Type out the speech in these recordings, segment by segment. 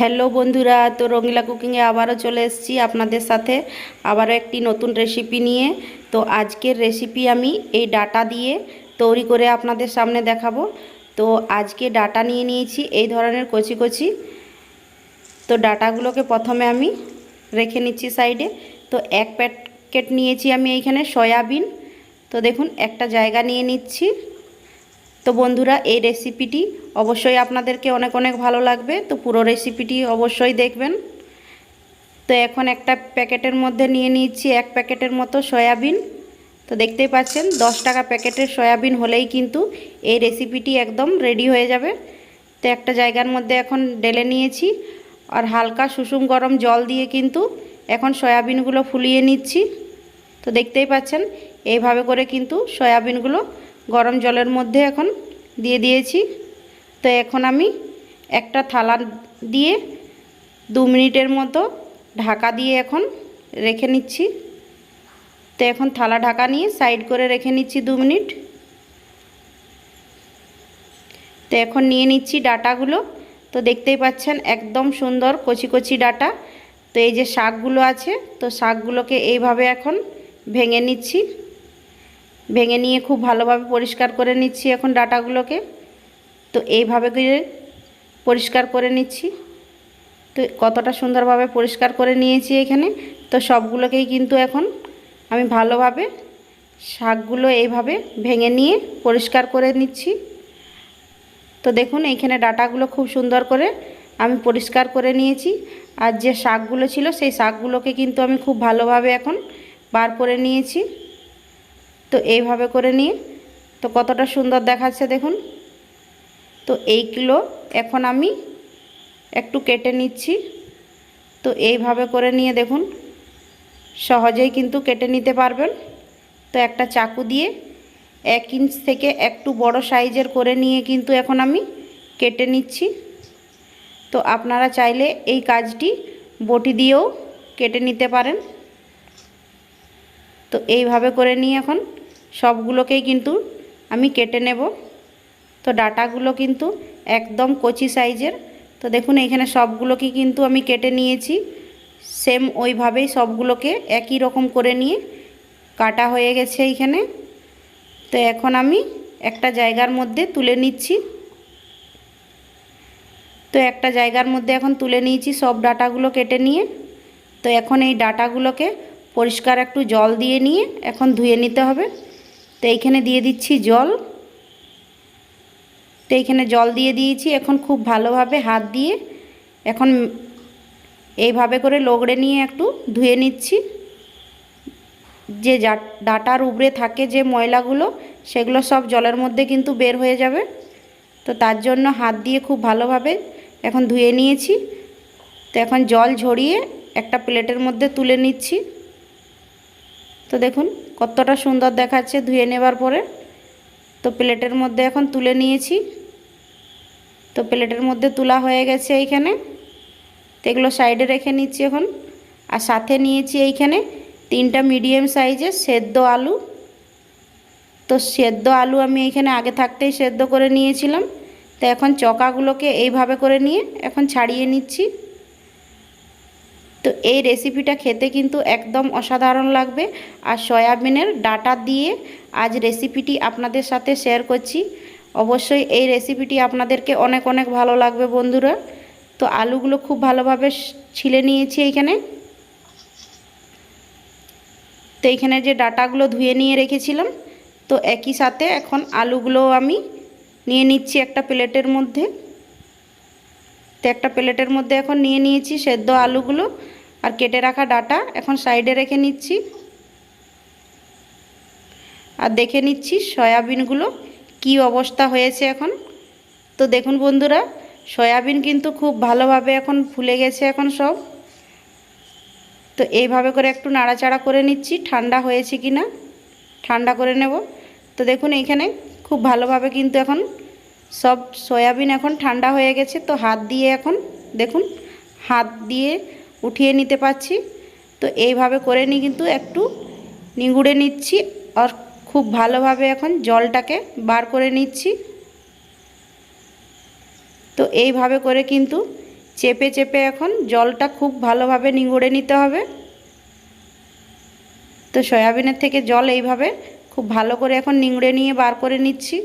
Hello বন্ধুরা, তো রঙিলা কুকিংয়ে আবারও চলে এসেছি আপনাদের সাথে। আবারও একটি নতুন রেসিপি নিয়ে। তো আজকের রেসিপি আমি এই ডাটা দিয়ে তৈরি করে আপনাদের সামনে দেখাবো। তো আজকে ডাটা নিয়ে নিয়েছি এই ধরনের কচি কচি। তো ডাটাগুলোকে প্রথমে আমি রেখে নিচ্ছি সাইডে। তো এক প্যাকেট নিয়েছি আমি এইখানে সয়াবিন। তো দেখুন, একটা জায়গা নিয়ে নিচ্ছি। তো বন্ধুরা, এই রেসিপিটি অবশ্যই আপনাদেরকে অনেক অনেক ভালো লাগবে। তো পুরো রেসিপিটি অবশ্যই দেখবেন। তো এখন একটা প্যাকেটের মধ্যে নিয়ে নিচ্ছি এক প্যাকেটের মতো সয়াবিন। তো দেখতেই পাচ্ছেন, দশ টাকা প্যাকেটের সয়াবিন হলেই কিন্তু এই রেসিপিটি একদম রেডি হয়ে যাবে। তো একটা জায়গার মধ্যে এখন ডেলে নিয়েছি আর হালকা সুষুম গরম জল দিয়ে কিন্তু এখন সয়াবিনগুলো ফুলিয়ে নিচ্ছি। তো দেখতেই পাচ্ছেন, এইভাবে করে কিন্তু সয়াবিনগুলো গরম জলের মধ্যে এখন দিয়ে দিয়েছি। তো এখন আমি একটা থালা দিয়ে দু মিনিটের মতো ঢাকা দিয়ে এখন রেখে নিচ্ছি। তো এখন থালা ঢাকা নিয়ে সাইড করে রেখে নিচ্ছি দু মিনিট। তো এখন নিয়ে নিচ্ছি ডাটাগুলো। তো দেখতেই পাচ্ছেন একদম সুন্দর কচি কচি ডাটা। তো এই যে শাকগুলো আছে, তো শাকগুলোকে এইভাবে এখন ভেঙে নিচ্ছি। ভেঙে নিয়ে খুব ভালোভাবে পরিষ্কার করে নিচ্ছি এখন ডাটাগুলোকে। তো এইভাবে করে পরিষ্কার করে নিচ্ছি। তো কতটা সুন্দরভাবে পরিষ্কার করে নিয়েছি এখানে। তো সবগুলোকেই কিন্তু এখন আমি ভালোভাবে শাকগুলো এইভাবে ভেঙে নিয়ে পরিষ্কার করে নিচ্ছি। তো দেখুন, এইখানে ডাটাগুলো খুব সুন্দর করে আমি পরিষ্কার করে নিয়েছি। আর যে শাকগুলো ছিল, সেই শাকগুলোকে কিন্তু আমি খুব ভালোভাবে এখন বার করে নিয়েছি। তো এইভাবে করে নিয়ে তো কতটা সুন্দর দেখাচ্ছে দেখুন। তো এইগুলো এখন আমি একটু কেটে নিচ্ছি। তো এইভাবে করে নিয়ে দেখুন, সহজেই কিন্তু কেটে নিতে পারবেন। তো একটা চাকু দিয়ে এক ইঞ্চ থেকে একটু বড় সাইজের করে নিয়ে কিন্তু এখন আমি কেটে নিচ্ছি। তো আপনারা চাইলে এই কাজটি বটি দিয়েও কেটে নিতে পারেন। তো এইভাবে করে নিয়ে এখন সবগুলোকেই কিন্তু আমি কেটে নেব। তো ডাটাগুলো কিন্তু একদম কচি সাইজের। তো দেখুন, এখানে সবগুলোকে কিন্তু আমি কেটে নিয়েছি। সেম ওইভাবেই সবগুলোকে একই রকম করে নিয়ে কাটা হয়ে গেছে এইখানে তো এখন আমি একটা জায়গার মধ্যে তুলে নিচ্ছি। তো একটা জায়গার মধ্যে এখন তুলে নিয়েছি সব ডাটাগুলো কেটে নিয়ে। তো এখন এই ডাটাগুলোকে পরিষ্কার একটু জল দিয়ে নিয়ে এখন ধুয়ে নিতে হবে। তো এইখানে দিয়ে দিচ্ছি জল। তো এইখানে জল দিয়ে দিয়েছি এখন খুব ভালোভাবে হাত দিয়ে। এখন এইভাবে করে লগড়ে নিয়ে একটু ধুয়ে নিচ্ছি। যে ডাটার উপরে থাকে যে ময়লাগুলো, সেগুলো সব জলের মধ্যে কিন্তু বের হয়ে যাবে। তো তার জন্য হাত দিয়ে খুব ভালোভাবে এখন ধুয়ে নিয়েছি। তো এখন জল ঝরিয়ে একটা প্লেটের মধ্যে তুলে নিচ্ছি। তো দেখুন, কতটা সুন্দর দেখাচ্ছে ধুয়ে নেবার পরে। তো প্লেটের মধ্যে এখন তুলে নিয়েছি। তো প্লেটের মধ্যে তোলা হয়ে গেছে এইখানে। তো এগুলো সাইডে রেখে নিচ্ছি এখন। আর সাথে নিয়েছি এইখানে তিনটা মিডিয়াম সাইজের সেদ্ধ আলু। তো সেদ্ধ আলু আমি এইখানে আগে থাকতেই সেদ্ধ করে নিয়েছিলাম। তো এখন চকাগুলোকে এইভাবে করে নিয়ে এখন ছাড়িয়ে নিচ্ছি। তো এই রেসিপিটা খেতে কিন্তু একদম অসাধারণ লাগবে। আর সয়াবিনের ডাটা দিয়ে আজ রেসিপিটি আপনাদের সাথে শেয়ার করছি। অবশ্যই এই রেসিপিটি আপনাদেরকে অনেক অনেক ভালো লাগবে বন্ধুরা। তো আলুগুলো খুব ভালোভাবে ছিলে নিয়েছি এইখানে। তো এইখানে যে ডাটাগুলো ধুয়ে নিয়ে রেখেছিলাম, তো একই সাথে এখন আলুগুলো আমি নিয়ে নিচ্ছি একটা প্লেটের মধ্যে। তো একটা প্লেটের মধ্যে এখন নিয়ে নিয়েছি সেদ্ধ আলুগুলো আর কেটে রাখা ডাটা এখন সাইডে রেখে নিচ্ছি। আর দেখে নিচ্ছি সয়াবিনগুলো কি অবস্থা হয়েছে এখন। তো দেখুন বন্ধুরা, সয়াবিন কিন্তু খুব ভালোভাবে এখন ফুলে গেছে এখন সব। তো এইভাবে করে একটু নাড়াচাড়া করে নিচ্ছি, ঠান্ডা হয়েছে কি না ঠান্ডা করে নেব। তো দেখুন এইখানে খুব ভালোভাবে কিন্তু এখন সব সয়াবিন এখন ঠান্ডা হয়ে গেছে, তো হাত দিয়ে এখন দেখুন, হাত দিয়ে উঠিয়ে নিতে পারছি। তো এইভাবে করে নিই কিন্তু একটু নিগুড়ে নিচ্ছি আর খুব ভালোভাবে এখন জলটাকে বার করে নিচ্ছি। তো এইভাবে করে কিন্তু চেপে চেপে এখন জলটা খুব ভালোভাবে নিংড়ে নিতে হবে। তো সয়াবিনের থেকে জল এইভাবে খুব ভালো করে এখন নিংড়ে নিয়ে বার করে নিচ্ছি।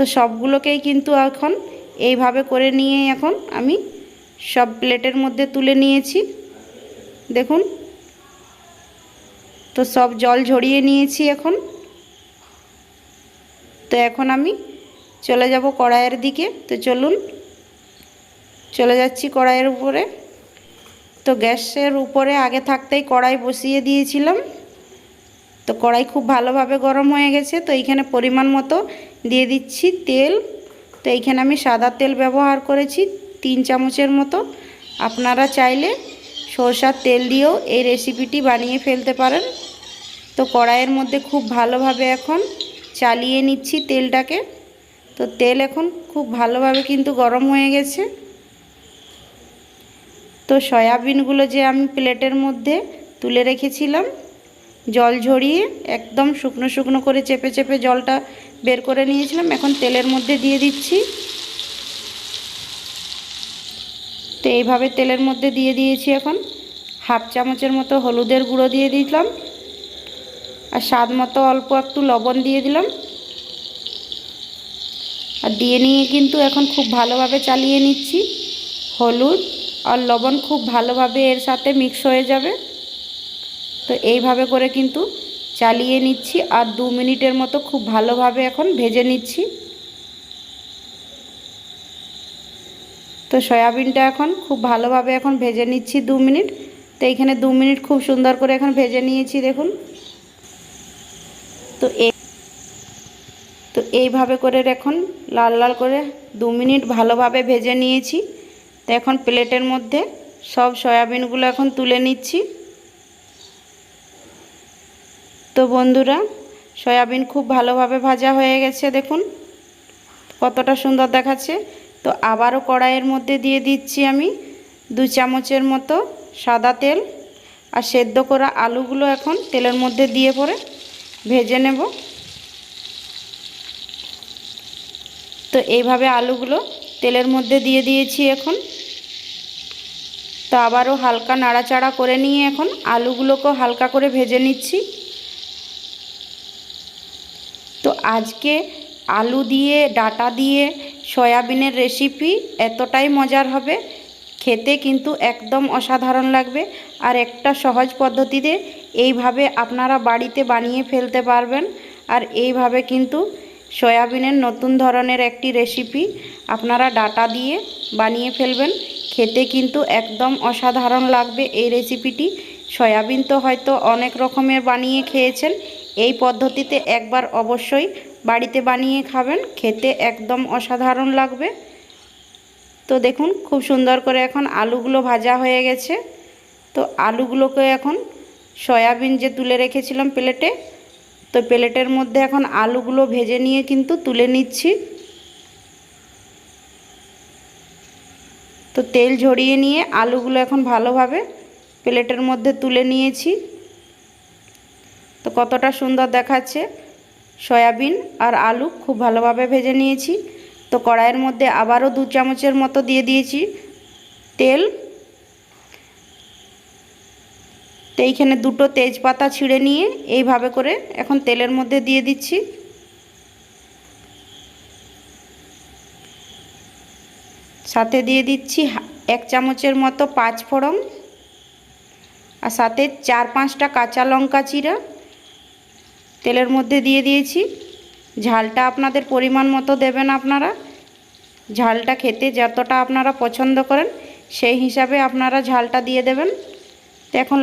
তো সবগুলোকেই কিন্তু এখন এইভাবে করে নিয়ে এখন আমি সব প্লেটের মধ্যে তুলে নিয়েছি। দেখুন। তো সব জল ঝরিয়ে নিয়েছি এখন। তো এখন আমি চলে যাব কড়াইয়ের দিকে। তো চলুন, চলে যাচ্ছি কড়াইয়ের উপরে। তো গ্যাসের উপরে আগে থাকতেই কড়াই বসিয়ে দিয়েছিলাম। তো কড়াই খুব ভালোভাবে গরম হয়ে গেছে, তো এইখানে পরিমাণ মতো দিয়ে দিচ্ছি তেল। তো এইখানে আমি সাদা তেল ব্যবহার করেছি, তিন চামচের মতো। আপনারা চাইলে সরষার তেল দিয়েও এই রেসিপিটি বানিয়ে ফেলতে পারেন। তো কড়াইয়ের মধ্যে খুব ভালোভাবে এখন চালিয়ে নিচ্ছি তেলটাকে। তো তেল এখন খুব ভালোভাবে কিন্তু গরম হয়ে গেছে। তো সয়াবিনগুলো যে আমি প্লেটের মধ্যে তুলে রেখেছিলাম জল ঝরিয়ে একদম শুকনো শুকনো করে চেপে চেপে জলটা বের করে নিয়েছিলাম। এখন তেলের মধ্যে দিয়ে দিচ্ছি। তো এইভাবে তেলের মধ্যে দিয়ে দিয়েছি এখন। হাফ চামচের মতো হলুদের গুঁড়ো দিয়ে দিলাম। আর স্বাদ মতো অল্প একটু লবণ দিয়ে দিলাম। আর দিয়ে নিয়ে কিন্তু এখন খুব ভালোভাবে চালিয়ে নিচ্ছি। হলুদ আর লবণ খুব ভালোভাবে এর সাথে মিক্স হয়ে যাবে। তো এইভাবে করে কিন্তু চালিয়ে নিচ্ছি আর দু মিনিটের মতো খুব ভালোভাবে এখন ভেজে নিচ্ছি। তো সয়াবিনটা এখন খুব ভালোভাবে এখন ভেজে নিচ্ছি দু মিনিট। তো এইখানে দু মিনিট খুব সুন্দর করে এখন ভেজে নিয়েছি দেখুন। তো এই তো এইভাবে করে এখন লাল লাল করে দু মিনিট ভালোভাবে ভেজে নিয়েছি। তো এখন প্লেটের মধ্যে সব সয়াবিনগুলো এখন তুলে নিচ্ছি। তো বন্ধুরা, সয়াবিন খুব ভালোভাবে ভাজা হয়ে গেছে, দেখুন। কতটা সুন্দর দেখাচ্ছে। তো আবারও কড়াইয়ের মধ্যে দিয়ে দিচ্ছি আমি দু চামচের মতো সাদা তেল আর সেদ্ধ করা আলুগুলো এখন তেলের মধ্যে দিয়ে পরে ভেজে নেব। তো এইভাবে আলুগুলো তেলের মধ্যে দিয়ে দিয়েছি এখন। তো আবারও হালকা নাড়াচাড়া করে নিয়ে এখন আলুগুলোকেও হালকা করে ভেজে নিচ্ছি তো আজকে আলু দিয়ে, ডাটা দিয়ে, সয়াবিনের রেসিপি এতটাই মজার হবে। খেতে কিন্তু একদম অসাধারণ লাগবে। আর একটা সহজ পদ্ধতিতে এইভাবে আপনারা বাড়িতে বানিয়ে ফেলতে পারবেন। আর এইভাবে কিন্তু সয়াবিনের নতুন ধরনের একটি রেসিপি আপনারা ডাটা দিয়ে বানিয়ে ফেলবেন। খেতে কিন্তু একদম অসাধারণ লাগবে এই রেসিপিটি সয়াবিন তো হয়তো অনেক রকমের বানিয়ে খেয়েছেন। এই পদ্ধতিতে একবার অবশ্যই বাড়িতে বানিয়ে খাবেন, খেতে একদম অসাধারণ লাগবে। তো দেখুন, খুব সুন্দর করে এখন আলুগুলো ভাজা হয়ে গেছে। তো আলুগুলোকে এখন সয়াবিন যে তুলে রেখেছিলাম প্লেটে, তো প্লেটের মধ্যে এখন আলুগুলো ভেজে নিয়ে কিন্তু তুলে নিচ্ছি। তো তেল ঝরিয়ে নিয়ে আলুগুলো এখন ভালোভাবে প্লেটের মধ্যে তুলে নিয়েছি। তো কতটা সুন্দর দেখাচ্ছে। সয়াবিন আর আলু খুব ভালোভাবে ভেজে নিয়েছি। তো কড়াইয়ের মধ্যে আবারও দু চামচের মতো দিয়ে দিয়েছি তেল। তো এইখানে দুটো তেজপাতা ছিঁড়ে নিয়ে এইভাবে করে এখন তেলের মধ্যে দিয়ে দিচ্ছি। সাথে দিয়ে দিচ্ছি এক চামচের মতো পাঁচ ফোড়ন আর সাথে চার পাঁচটা কাঁচা লঙ্কা চিরা তেলের মধ্যে দিয়ে দিয়েছি। ঝালটা আপনাদের পরিমাণ মতো দেবেন আপনারা। ঝালটা খেতে যতটা আপনারা পছন্দ করেন, সেই হিসাবে আপনারা ঝালটা দিয়ে দেবেন। তো এখন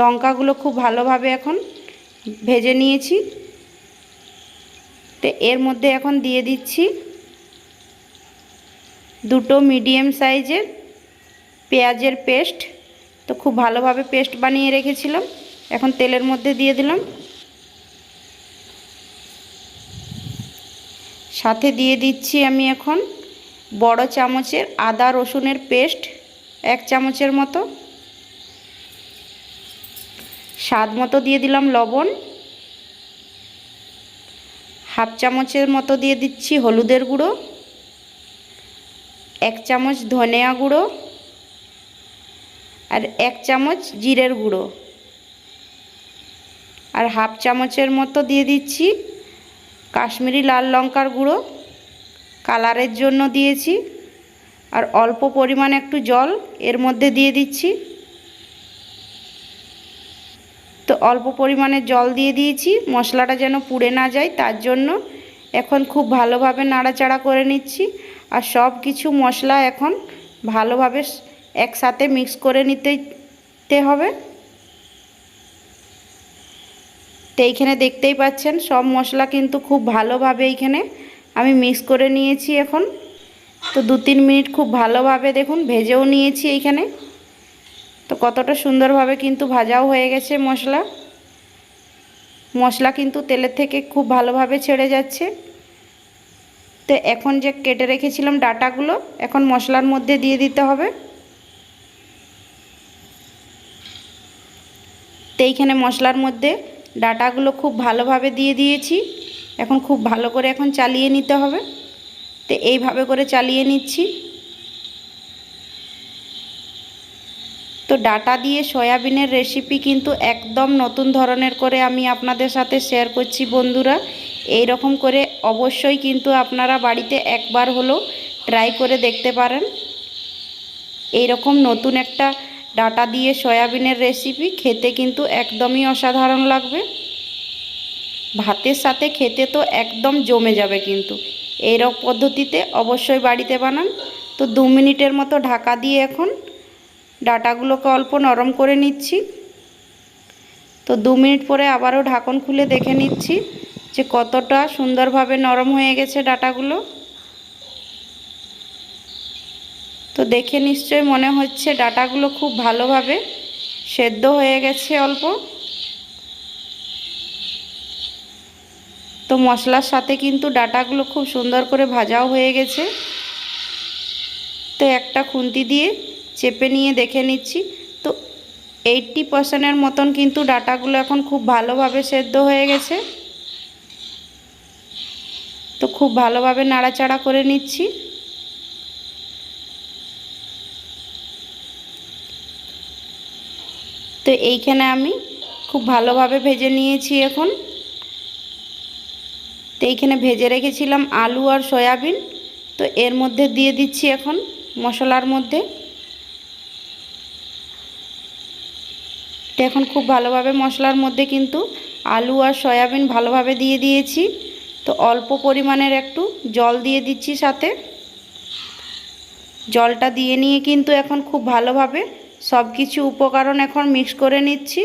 লঙ্কাগুলো খুব ভালোভাবে এখন ভেজে নিয়েছি। তো এর মধ্যে এখন দিয়ে দিচ্ছি দুটো মিডিয়াম সাইজের পেঁয়াজের পেস্ট। তো খুব ভালোভাবে পেস্ট বানিয়ে রেখেছিলাম। এখন তেলের মধ্যে দিয়ে দিলাম। সাথে দিয়ে দিচ্ছি আমি এখন বড় চামচের আদা রসুনের পেস্ট এক চামচের মতো। স্বাদ মতো দিয়ে দিলাম লবণ। হাফ চামচের মতো দিয়ে দিচ্ছি হলুদের গুঁড়ো। এক চামচ ধনিয়া গুঁড়ো। আর এক চামচ জিরের গুঁড়ো। আর হাফ চামচের মতো দিয়ে দিচ্ছি কাশ্মীরি লাল লঙ্কার গুঁড়ো, কালারের জন্য দিয়েছি। আর অল্প পরিমাণে একটু জল এর মধ্যে দিয়ে দিচ্ছি। তো অল্প পরিমাণে জল দিয়ে দিয়েছি, মশলাটা যেন পুড়ে না যায় তার জন্য এখন খুব ভালোভাবে নাড়াচাড়া করে নিচ্ছি। আর সব কিছু মশলা এখন ভালোভাবে একসাথে মিক্স করে নিতে হবে। তো এইখানে দেখতেই পাচ্ছেন, সব মশলা কিন্তু খুব ভালোভাবে এইখানে আমি মিক্স করে নিয়েছি এখন। তো দু তিন মিনিট খুব ভালোভাবে দেখুন, ভেজেও নিয়েছি এইখানে। তো কতটা সুন্দরভাবে কিন্তু ভাজাও হয়ে গেছে মশলা। মশলা কিন্তু তেলের থেকে খুব ভালোভাবে ছেড়ে যাচ্ছে। তো এখন যে কেটে রেখেছিলাম ডাটাগুলো, এখন মশলার মধ্যে দিয়ে দিতে হবে। তো এইখানে মশলার মধ্যে ডাটাগুলো খুব ভালোভাবে দিয়ে দিয়েছি। এখন খুব ভালো করে এখন চালিয়ে নিতে হবে। তো এইভাবে করে চালিয়ে নিচ্ছি। তো ডাটা দিয়ে সয়াবিনের রেসিপি কিন্তু একদম নতুন ধরনের করে আমি আপনাদের সাথে শেয়ার করছি বন্ধুরা। এই রকম করে অবশ্যই কিন্তু আপনারা বাড়িতে একবার হলেও ট্রাই করে দেখতে পারেন। এই রকম নতুন একটা ডাটা দিয়ে সয়াবিনের রেসিপি খেতে কিন্তু একদমই অসাধারণ লাগবে। ভাতের সাথে খেতে তো একদম জমে যাবে কিন্তু। এইরকম পদ্ধতিতে অবশ্যই বাড়িতে বানান। তো দু মিনিটের মতো ঢাকা দিয়ে এখন ডাটাগুলোকে অল্প নরম করে নিচ্ছি। তো দু মিনিট পরে আবারও ঢাকন খুলে দেখে নিচ্ছি যে কতটা সুন্দরভাবে নরম হয়ে গেছে ডাটাগুলো। তো দেখে নিশ্চয় মনে হচ্ছে ডাটাগুলো খুব ভালোভাবে সেদ্ধ হয়ে গেছে অল্প। তো মশলার সাথে কিন্তু ডাটাগুলো খুব সুন্দর করে ভাজাও হয়ে গেছে। তো একটা খুন্তি দিয়ে চেপে নিয়ে দেখে নিচ্ছি। তো এইটটি পার্সেন্টের মতন কিন্তু ডাটাগুলো এখন খুব ভালোভাবে সেদ্ধ হয়ে গেছে। তো খুব ভালোভাবে নাড়াচাড়া করে নিচ্ছি। এইখানে আমি খুব ভালোভাবে ভেজে নিয়েছি এখন। তো এইখানে ভেজে রেখেছিলাম আলু আর সয়াবিন। তো এর মধ্যে দিয়ে দিচ্ছি এখন মশলার মধ্যে। তো এখন খুব ভালোভাবে মশলার মধ্যে কিন্তু আলু আর সয়াবিন ভালোভাবে দিয়ে দিয়েছি। তো অল্প পরিমাণের একটু জল দিয়ে দিচ্ছি সাথে। জলটা দিয়ে নিয়ে কিন্তু এখন খুব ভালোভাবে সব কিছু উপকরণ এখন মিক্স করে নিচ্ছি।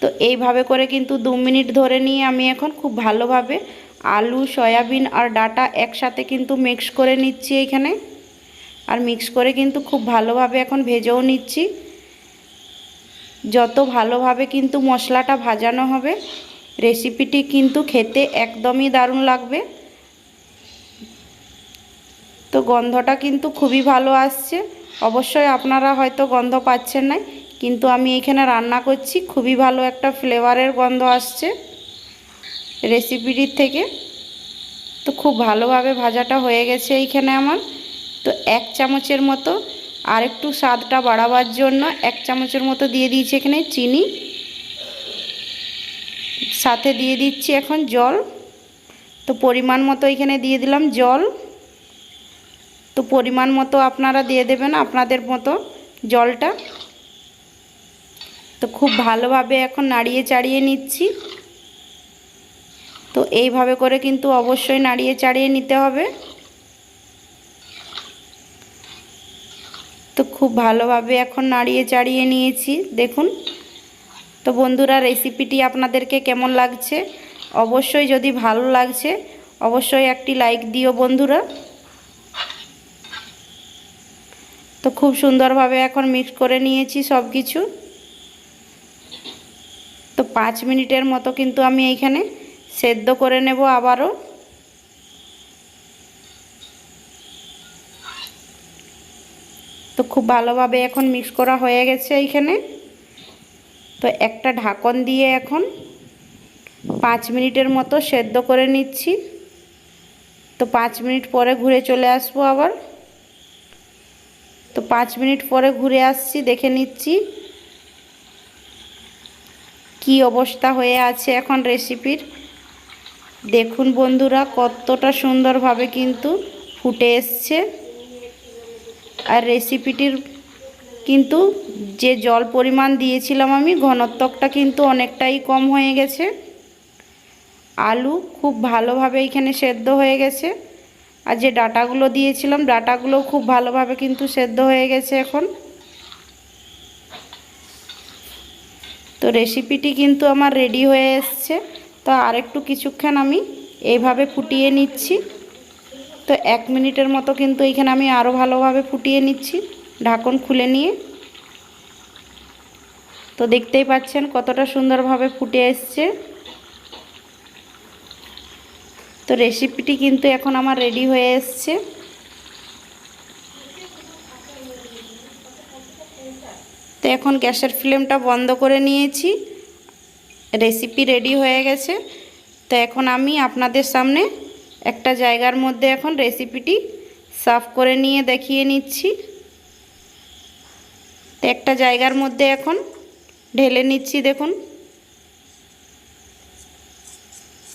তো এইভাবে করে কিন্তু দু মিনিট ধরে নিয়ে আমি এখন খুব ভালোভাবে আলু, সয়াবিন আর ডাটা একসাথে কিন্তু মিক্স করে নিচ্ছি এইখানে আর মিক্স করে কিন্তু খুব ভালোভাবে এখন ভেজেও নিচ্ছি। যত ভালোভাবে কিন্তু মশলাটা ভাজানো হবে রেসিপিটি কিন্তু খেতে একদমই দারুণ লাগবে। তো গন্ধটা কিন্তু খুবই ভালো আসছে। অবশ্যই আপনারা হয়তো গন্ধ পাচ্ছেন না, কিন্তু আমি এখানে রান্না করছি, খুবই ভালো একটা ফ্লেভারের গন্ধ আসছে রেসিপিটির থেকে। তো খুব ভালোভাবে ভাজাটা হয়ে গেছে এইখানে আমার। তো এক চামচের মতো আর একটু স্বাদটা বাড়াবার জন্য এক চামচের মতো দিয়ে দিয়েছি এখানে চিনি। সাথে দিয়ে দিচ্ছি এখন জল। তো পরিমাণ মতো এখানে দিয়ে দিলাম জল। তো পরিমাণ মতো আপনারা দিয়ে দেবেন আপনাদের মতো জলটা। তো খুব ভালোভাবে এখন নাড়িয়ে চাড়িয়ে নিচ্ছি। তো এইভাবে করে কিন্তু অবশ্যই নাড়িয়ে চাড়িয়ে নিতে হবে। তো খুব ভালোভাবে এখন নাড়িয়ে চাড়িয়ে নিয়েছি, দেখুন। তো বন্ধুরা রেসিপিটি আপনাদেরকে কেমন লাগছে? অবশ্যই যদি ভালো লাগছে, অবশ্যই একটি লাইক দিও বন্ধুরা তো খুব সুন্দরভাবে এখন মিক্স করে নিয়েছি সব কিছু তো পাঁচ মিনিটের মতো কিন্তু আমি এইখানে সেদ্ধ করে নেব আবারও। তো খুব ভালোভাবে এখন মিক্স করা হয়ে গেছে এইখানে। তো একটা ঢাকন দিয়ে এখন পাঁচ মিনিটের মতো সেদ্ধ করে নিচ্ছি। তো পাঁচ মিনিট পরে ঘুরে চলে আসব আবার। তো পাঁচ মিনিট পরে ঘুরে আসছি, দেখে নিচ্ছি। কি অবস্থা হয়ে আছে এখন রেসিপির দেখুন বন্ধুরা, কতটা সুন্দরভাবে কিন্তু ফুটে এসছে। আর রেসিপিটির কিন্তু যে জল পরিমাণ দিয়েছিলাম আমি, ঘনত্বকটা কিন্তু অনেকটাই কম হয়ে গেছে। আলু খুব ভালোভাবে এখানে সেদ্ধ হয়ে গেছে। আর যে ডাটাগুলো দিয়েছিলাম, ডাটাগুলো খুব ভালোভাবে কিন্তু সেদ্ধ হয়ে গেছে এখন। তো রেসিপিটি কিন্তু আমার রেডি হয়ে এসছে। তো আরেকটু কিছুক্ষণ আমি এইভাবে ফুটিয়ে নিচ্ছি। তো এক মিনিটের মতো কিন্তু এইখানে আমি আরও ভালোভাবে ফুটিয়ে নিচ্ছি, ঢাকন খুলে নিয়ে। তো দেখতেই পাচ্ছেন কতটা সুন্দরভাবে ফুটে এসছে। তো রেসিপিটি কিন্তু এখন আমার রেডি হয়ে এসছে। তো এখন গ্যাসের ফ্লেমটা বন্ধ করে নিয়েছি। রেসিপি রেডি হয়ে গেছে। তো এখন আমি আপনাদের সামনে একটা জায়গার মধ্যে এখন রেসিপিটি সাফ করে নিয়ে দেখিয়ে নিচ্ছি। তো একটা জায়গার মধ্যে এখন ঢেলে নিচ্ছি দেখুন।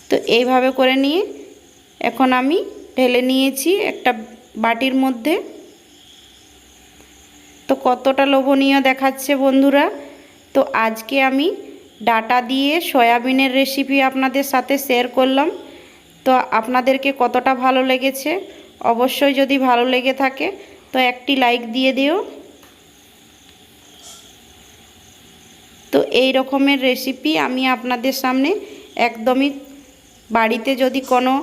তো এইভাবে করে নিয়ে এখন আমি ঢেলে নিয়েছি একটা বাটির মধ্যে। তো কতটা লোভনীয় দেখাচ্ছে বন্ধুরা। তো আজকে আমি ডাটা দিয়ে সয়াবিনের রেসিপি আপনাদের সাথে শেয়ার করলাম। তো আপনাদেরকে কতটা ভালো লেগেছে? অবশ্যই যদি ভালো লেগে থাকে, তো একটি লাইক দিয়ে দিও। তো এই রকমের রেসিপি আমি আপনাদের সামনে একদমই বাড়িতে যদি কোনো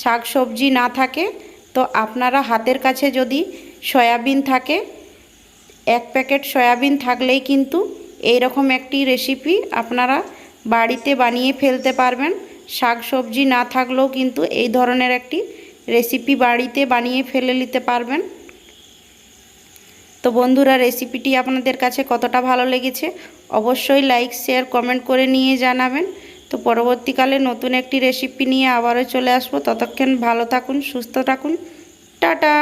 শাক সবজি না থাকে, তো আপনারা হাতের কাছে যদি সয়াবিন থাকে, এক প্যাকেট সয়াবিন থাকলেই কিন্তু এই রকম একটি রেসিপি আপনারা বাড়িতে বানিয়ে ফেলতে পারবেন। শাক সবজি না থাকলেও কিন্তু এই ধরনের একটি রেসিপি বাড়িতে বানিয়ে ফেলে নিতে পারবেন। তো বন্ধুরা রেসিপিটি আপনাদের কাছে কতটা ভালো লেগেছে, অবশ্যই লাইক শেয়ার কমেন্ট করে নিয়ে জানাবেন। তো পরবর্তীকালে নতুন একটি রেসিপি নিয়ে আবারও চলে আসব। ততক্ষণ ভালো থাকুন, সুস্থ থাকুন। টাটা!